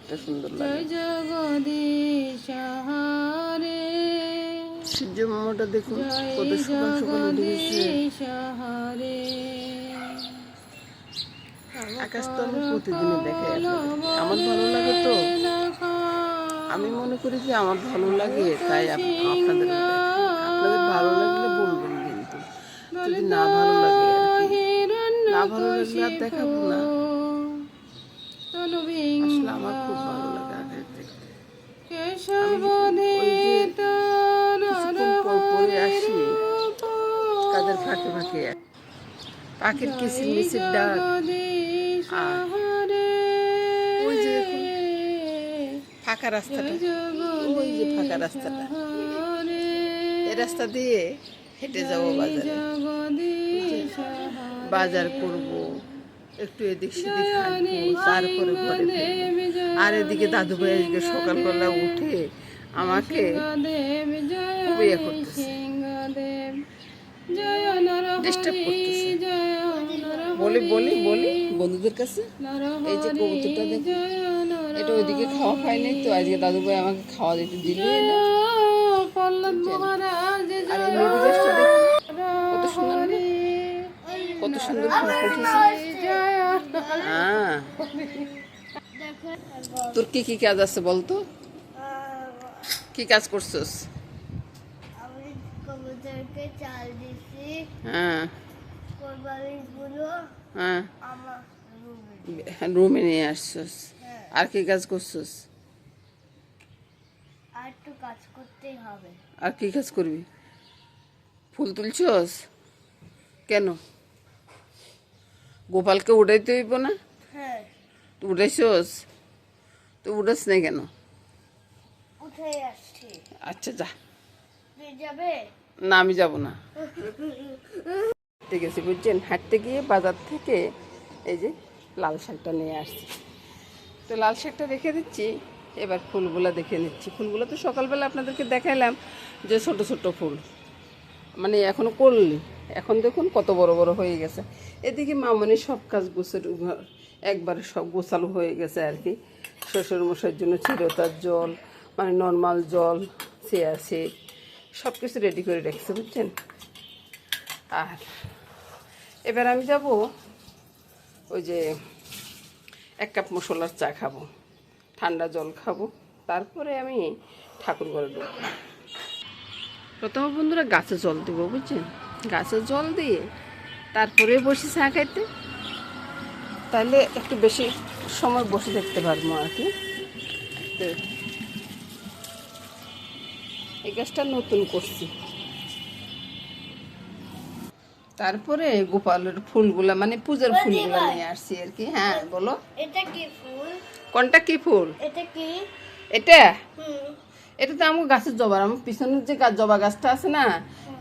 একটা সুন্দর লাগে। সূর্য মামাটা দেখুন কত সকাল উঠে আকাশ তো আমি প্রতিদিনই দেখে আমার ভালো লাগে তো। আমি মনে করি যে আমার ভালো লাগে তাই আপ- আপনাদের আপনাদের ভালো লাগলে বলবেন কিন্তু। যদি না ভালো লাগে না ভালো লাগলে আর দেখাবো না। কাদের ফাঁকে ফাঁকে। পাখির কিচির মিচির ডাক। ওই যে ফাঁকা রাস্তাটা। ওই যে ফাঁকা রাস্তাটা। এই রাস্তা দিয়ে হেঁটে যাব বাজারে। বাজার করব, একটু এদিক সেদিক তারপরে ঘরে আর এদিকে দাদু ভাই সকালবেলা উঠে আমাকে খুব ইয়ে ডিস্টার্ব করতেছে। বলি বলি বলি, বন্ধুদের কাছে, এই যে কবুতরটা দেখো, এটা ওইদিকে খাওয়া খাই নাই তো, আজকে দাদু ভাই আমাকে খাওয়া দিতে দিল না। কত সুন্দর কত সুন্দর ফুল তোর কি কি কাজ আছে বলতো? কি কাজ করছস? কবুতরকে চাল দিছি। হ্যাঁ। কোরবানিগুলো হ্যাঁ। আমার রুমে। নিয়ে আসছস? আর কি কাজ করছস? আর একটু কাজ করতেই হবে। আর কি কাজ করবি? ফুল তুলছস? কেন? গোপালকে উঠাইতে হইব না? হ্যাঁ। তুই উঠাইছস? তুই উঠাস নাই কেন? উঠে আসছি। আচ্ছা যা। যাবে? না, আমি যাব না। ঠিক আছে বুঝছেন? হাঁটতে গিয়ে বাজার থেকে এই যে লাল শাকটা নিয়ে আসছি। তো লাল শাকটা রেখে দিচ্ছি, এবার ফুলগুলো দেখে নিচ্ছি। ফুলগুলো তো সকালবেলা আপনাদেরকে দেখাইলাম যে ছোট ছোট ফুল। মানে এখনও করলি। এখন দেখুন কত বড় বড় হয়ে গেছে। এদিকে মামনি সব কাজ গুছের একবারে সব গোছালো হয়ে গেছে আর কি। শ্বশুর মশাইয়ের জন্য চিরতার জল মানে নর্মাল জল, সে আছে। সব কিছু রেডি করে রেখেছে, বুঝছেন? আর এবার আমি যাব ওই যে এক কাপ মশলার চা খাব, ঠান্ডা জল খাব, তারপরে আমি ঠাকুর ঘরে ঢুকবো। প্রথমে বন্ধুরা গাছে জল দেবো, বুঝছেন? গাছে জল দিয়ে তারপরে বসে চা খাইতে। তাহলে একটু বেশি সময় বসে দেখতে পারব আর কি। এই গাছটা নতুন করছি। তারপরে গোপালের ফুলগুলা মানে পূজার ফুলগুলা নিয়ে আসছি আর কি। হ্যাঁ বলো। এটা কি ফুল? কোনটা কি ফুল? এটা কি? এটা? এটা তো আমার গাছের জবা। আমার পিছনের যে গাছ জবা গাছটা আছে না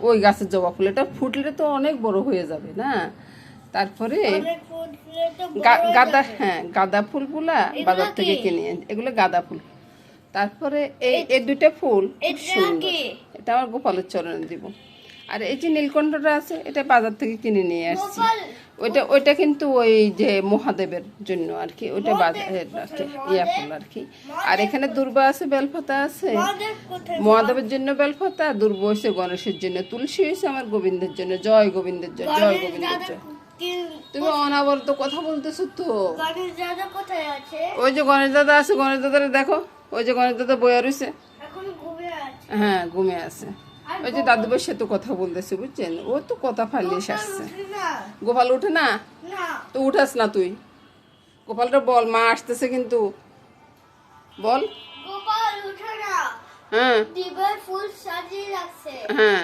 ওই গাছের জবা ফুল। এটা ফুটলে তো অনেক বড় হয়ে যাবে না? তারপরে গাঁদা হ্যাঁ গাঁদা ফুলগুলা বাজার থেকে কিনে আনি। এগুলো গাঁদা ফুল। তারপরে এই এই দুইটা ফুল এটা আমার গোপালের চরণে দিব। আর এই যে নীলকণ্ঠটা আছে এটা বাজার থেকে কিনে নিয়ে আসছি। ওইটা ওইটা কিন্তু ওই যে মহাদেবের জন্য আর কি ওইটা ইয়া ফুল আর কি। আর এখানে দুর্বা আছে বেলপাতা আছে। মহাদেবের জন্য বেলপাতা দুর্ব হয়েছে গণেশের জন্য তুলসী হয়েছে আমার গোবিন্দের জন্য জয় গোবিন্দের জয় জয় গোবিন্দের কি- তুমি অনাবরত কথা বলতেছো তো। গণেশ দাদা কোথায় আছে? ওই যে গণেশ দাদা আছে গণেশ দাদারে দেখো। ওই যে গণেশ দাদা বইয়া রয়েছে হ্যাঁ ঘুমে আছে। ওই যে দাদু ভাইয়ের সাথে কথা বলতেছে বুঝছেন? ও তো কথা ফালিয়ে আসছে গোপাল উঠে না? তো উঠাস না তুই। গোপালটা বল মা আসতেছে কিন্তু। বল। হ্যাঁ। হ্যাঁ।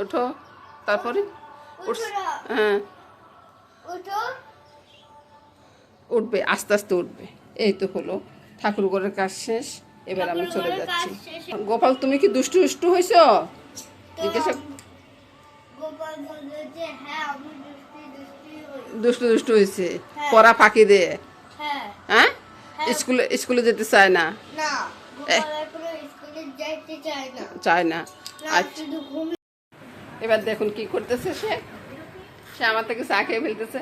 ওঠো তারপরে? হ্যাঁ। উঠবে আস্তে আস্তে উঠবে। এই তো হলো। ঠাকুর ঘরের কাজ শেষ এবার আমি চলে যাচ্ছি। গোপাল তুমি কি দুষ্টু দুষ্টু হয়েছ? জিজ্ঞাসা হ্যাঁ দুষ্টি দুষ্টি হয়েছে। পড়া ফাঁকি দিয়ে হ্যাঁ। হ্যাঁ? স্কুলে স্কুলে যেতে চায় না? চায় না। আচ্ছা। এবার দেখুন কি করতেছে সে। সে আমার থেকে চা খেয়ে ফেলতেছে।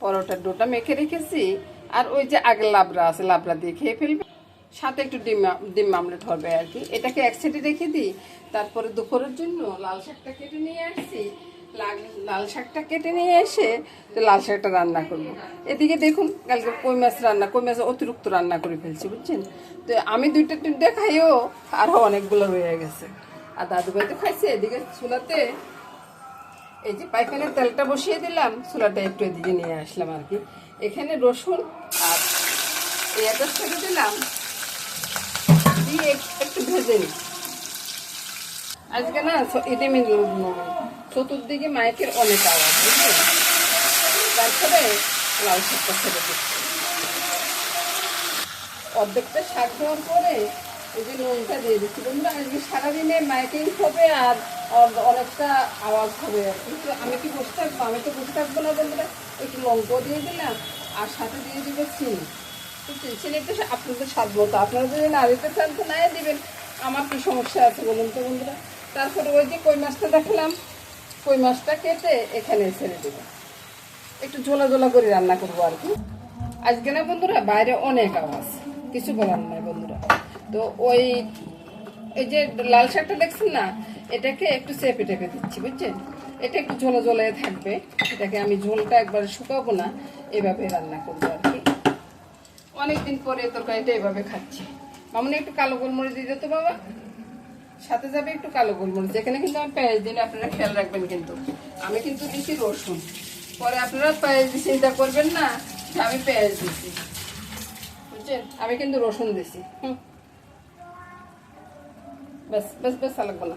পরোটার ডোটা মেখে রেখেছি। আর ওই যে আগের লাবড়া আছে, লাবড়া দিয়ে খেয়ে ফেলবে। সাথে একটু ডিম ডিম আমলেট হবে আর কি। এটাকে এক সাইডে রেখে দিই, তারপরে দুপুরের জন্য লাল শাকটা কেটে নিয়ে আসছি। লাল- শাকটা কেটে নিয়ে এসে তো লাল শাকটা রান্না করব। এদিকে দেখুন, কালকে কই মাছ রান্না, কই মাছ অতিরিক্ত রান্না করে ফেলছি, বুঝছেন? তো আমি দুইটা তিনটা খাইও আরও অনেকগুলো রয়ে গেছে। আর দাদু ভাই তো খাইছে, এদিকে চুলাতে এই যে পাইখানের তেলটা বসিয়ে দিলাম, চুলাটা একটু এদিকে নিয়ে আসলাম আর কি। এখানে রসুন আর পেঁয়াজটা ছেড়ে দিলাম। দিয়ে এক- একটু ভেজে নিই। আজকে না ঈদে মিলল চতুর্দিকে মাইকের অনেক আওয়াজ, বুঝলেন? তারপরে লাল শাকটা ছেড়ে দিচ্ছি। অর্ধেকটা শাক দেওয়ার পরে এই যে নুনটা দিয়ে দিচ্ছি। বন্ধুরা, আজকে সারাদিনে মাইকিং হবে আর অনেকটা আওয়াজ হবে। কিন্তু আমি কি বসে থাকব? আমি তো বসে থাকব না বন্ধুরা একটু লঙ্কা দিয়ে দিলাম, আর সাথে দিয়ে দিব চিনি। চিনিটা সা- আপনাদের স্বাদ মতো আপনারা যদি না দিতে চান তো নাই দিবেন। আমার কি সমস্যা আছে বলুন তো বন্ধুরা? তারপরে ওই যে কই মাছটা দেখলাম, কই মাছটা কেটে এখানে ছেড়ে দেবো। একটু ঝোলা ঝোলা করে রান্না করব আর কি। আজকে না বন্ধুরা, বাইরে অনেক আওয়াজ। কিছু বলার নাই বন্ধুরা। তো ওই এই যে লাল শাকটা দেখছেন না এটাকে একটু চেপে টেপে দিচ্ছি, বুঝছেন? এটা একটু ঝোলা ঝোলায় থাকবে। এটাকে আমি ঝোলটা একবার শুকাবো না, এভাবে রান্না করব আর কি। অনেকদিন পরে তরকারিটা এভাবে খাচ্ছি। মামনি, একটু কালো গোলমরিচ দিত বাবা। সাথে যাবে একটু কালো গোলমরিচ। এখানে কিন্তু আমি পেঁয়াজ দিন আপনারা খেয়াল রাখবেন কিন্তু। আমি কিন্তু দিচ্ছি রসুন। পরে আপনারা পেঁয়াজ দিয়ে চিন্তা করবেন না, আমি পেঁয়াজ দিচ্ছি বুঝছেন? আমি কিন্তু রসুন দিছি। হুম। ব্যাস ব্যাস আর লাগবে না।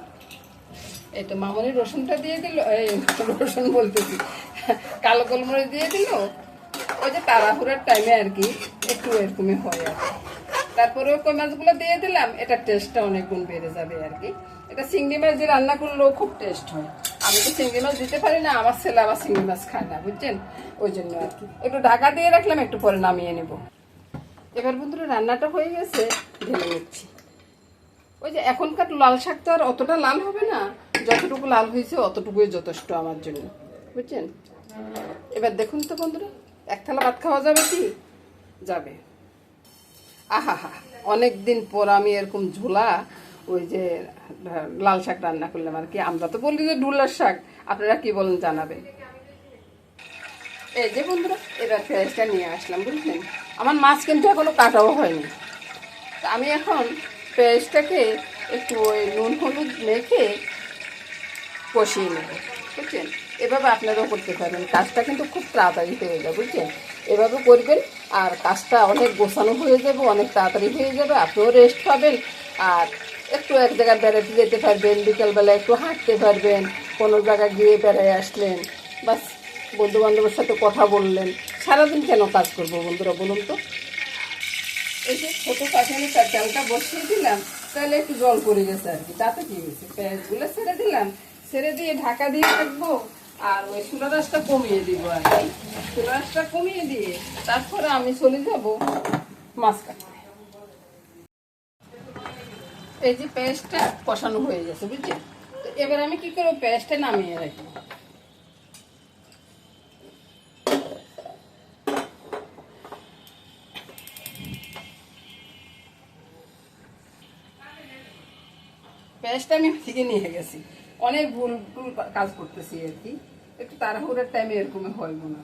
এই তো মামনি রসুনটা দিয়ে দিল, এই রসুন বলতেছি, কালো গোলমরিচ দিয়ে দিল। ওই যে তাড়াহুড়ার টাইমে আর কি, একটু এরকমই হয় আর তারপরে কই মাছগুলো দিয়ে দিলাম, এটা টেস্টটা অনেক গুণ বেড়ে যাবে আর কি। এটা চিংড়ি মাছ দিয়ে রান্না করলেও খুব টেস্ট হয়। আমি তো চিংড়ি মাছ দিতে পারি না, আমার ছেলে আবার চিংড়ি মাছ খায় না, বুঝছেন? ওই জন্য আর কি। একটু ঢাকা দিয়ে রাখলাম, একটু পরে নামিয়ে নেব। এবার বন্ধুরা, রান্নাটা হয়ে গেছে, ঢেলে নিচ্ছি। ওই যে এখনকার লাল শাক তো আর অতটা লাল হবে না। যতটুকু লাল হয়েছে, অতটুকুই যথেষ্ট আমার জন্য। বুঝছেন? এবার দেখুন তো বন্ধুরা, এক থালা ভাত খাওয়া যাবে কি? যাবে। আহা হা অনেক দিন পর আমি এরকম ঝোলা ওই যে, লাল শাক রান্না করলাম আর কি। আমরা তো বলি যে ডুলার শাক। আপনারা কি বলেন জানাবে এই যে বন্ধুরা, এবার পেঁয়াজটা নিয়ে আসলাম, বুঝলেন? আমার মাছ কিন্তু এখনও কাটাও হয়নি। আমি এখন পেঁয়াজটাকে একটু ওই নুন হলুদ মেখে কষিয়ে নেব, বুঝছেন? এভাবে আপনারাও করতে পারেন কাজটা কিন্তু খুব তাড়াতাড়ি হয়ে যাবে বুঝছেন? এভাবে করবেন আর কাজটা অনেক গোছানো হয়ে যাবে, অনেক তাড়াতাড়ি হয়ে যাবে, আপনিও রেস্ট পাবেন। আর একটু এক জায়গায় বেড়াতে যেতে পারবেন, বিকেলবেলা একটু হাঁটতে পারবেন, কোনো জায়গায় গিয়ে বেড়ায় আসলেন, বাস বন্ধু বান্ধবের সাথে কথা বললেন। সারাদিন কেন কাজ করব বন্ধুরা বলুন তো? এই যে ছোটো পাখানে তেলটা বসিয়ে দিলাম, তাহলে একটু জল পড়ে গেছে আর কি। তাতে কি হয়েছে? পেঁয়াজগুলো ছেড়ে দিলাম, ছেড়ে দিয়ে ঢাকা দিয়ে রাখব, আর ওই চুলা রাসটা কমিয়ে দিব আর কি। চুলা কমিয়ে দিয়ে তারপরে আমি চলে যাব মাছ কাটতে। এই যে পেঁয়াজটা কষানো হয়ে গেছে বুঝছেন তো এবার আমি কি করব? পেঁয়াজটা নামিয়ে রাখব। পেঁয়াজটা আমি থেকে নিয়ে গেছি। অনেক ভুল ভুল কাজ করতেছি আর কি। একটু তাড়াহুড়োর টাইমে এরকমই হয় মনে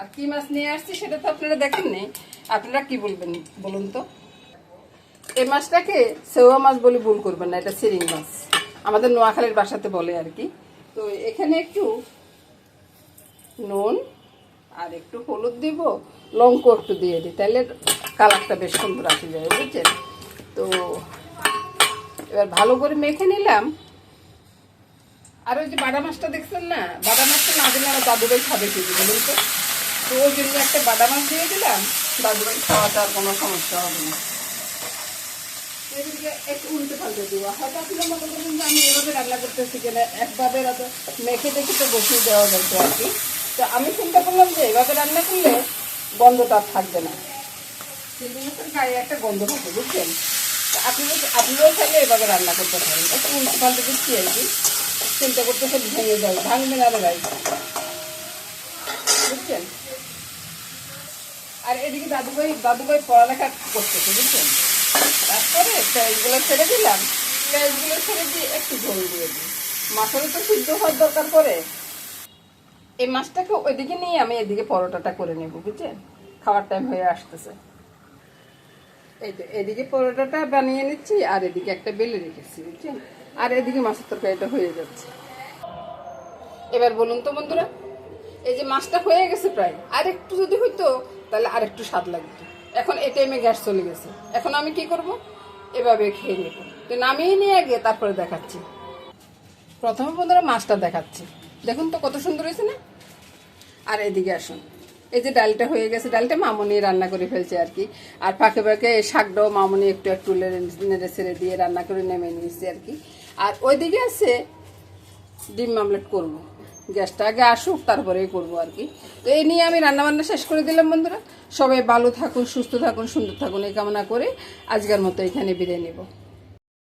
আর কি মাছ নিয়ে আসছি সেটা তো আপনারা দেখেননি আপনারা কি বলবেন বলুন তো? এই মাছটাকে সেওয়া মাছ বলে ভুল করবেন না, এটা সিরিং মাছ। আমাদের নোয়াখালীর বাসাতে বলে আর কি। তো এখানে একটু নুন আর একটু হলুদ দিব লঙ্কা একটু দিয়ে দিই। তাহলে কালারটা বেশ সুন্দর আসে যাবে বুঝছেন? তো এবার ভালো করে মেখে নিলাম। আর ওই যে বাটা মাছটা দেখছেন না? বাটা মাছটা না দিলে আমার দাদুভাই খাবে কি বলুন তো? তো ওই জন্য একটা বাটা মাছ দিয়ে দিলাম। দাদুভাই খাওয়াতে আর কোনো সমস্যা হবে না। একটু আমি এভাবে রান্না একভাবে মেখে দেখে তো বসিয়ে দেওয়া আর কি। তো আমি চিন্তা করলাম যে এভাবে রান্না করলে গন্ধটা থাকবে না। একটা গন্ধ থাকে, বুঝছেন? তো আপনারা আপনারাও চাইলে এভাবে রান্না করতে পারেন। একটু উল্টে পাল্টে দিচ্ছি আর কি। চিন্তা করতে সব ভেঙে যাবে, ভাঙবে না ভাই বুঝছেন? আর এদিকে দাদুভাই দাদুভাই পড়ালেখা করতেছে, বুঝছেন? তারপরে পেঁয়াজগুলো ছেড়ে দিলাম। পেঁয়াজগুলো ছেড়ে দিয়ে একটু ঝোল দিয়ে দিই। মাছেরও তো সিদ্ধ হওয়ার দরকার পড়ে। এই মাছটাকে ওইদিকে নিয়ে আমি এদিকে পরোটাটা করে নেব, বুঝছেন? খাওয়ার টাইম হয়ে আসতেছে। এই তো এদিকে পরোটাটা বানিয়ে নিচ্ছি, আর এদিকে একটা বেলে রেখেছি, বুঝছেন? আর এদিকে মাছের তরকারিটা হয়ে যাচ্ছে। এবার বলুন তো বন্ধুরা, এই যে মাছটা হয়ে গেছে প্রায়, আর একটু যদি হইতো, তাহলে আর একটু স্বাদ লাগতো। এখন এ টাইমে গ্যাস চলে গেছে। এখন আমি কি করব? এভাবে খেয়ে নেব। তো নামিয়ে নিয়ে আগে তারপরে দেখাচ্ছি। প্রথমে বন্ধুরা মাছটা দেখাচ্ছি। দেখুন তো কত সুন্দর হয়েছে না? আর এদিকে আসুন। এই যে ডালটা হয়ে গেছে, ডালটা মামনি রান্না করে ফেলছে আর কি। আর ফাঁকে ফাঁকে শাকটাও মামনি একটু একটু নেড়ে ছেড়ে দিয়ে রান্না করে নেমে নিয়েছে আর কি। আর ওইদিকে আছে ডিম মামলেট করব। গ্যাসটা আগে আসুক, তারপরেই করব আর কি। তো এই নিয়ে আমি রান্নাবান্না শেষ করে দিলাম বন্ধুরা। সবাই ভালো থাকুন, সুস্থ থাকুন, সুন্দর থাকুন, এই কামনা করে আজকের মতো এখানে বিদায় নেব।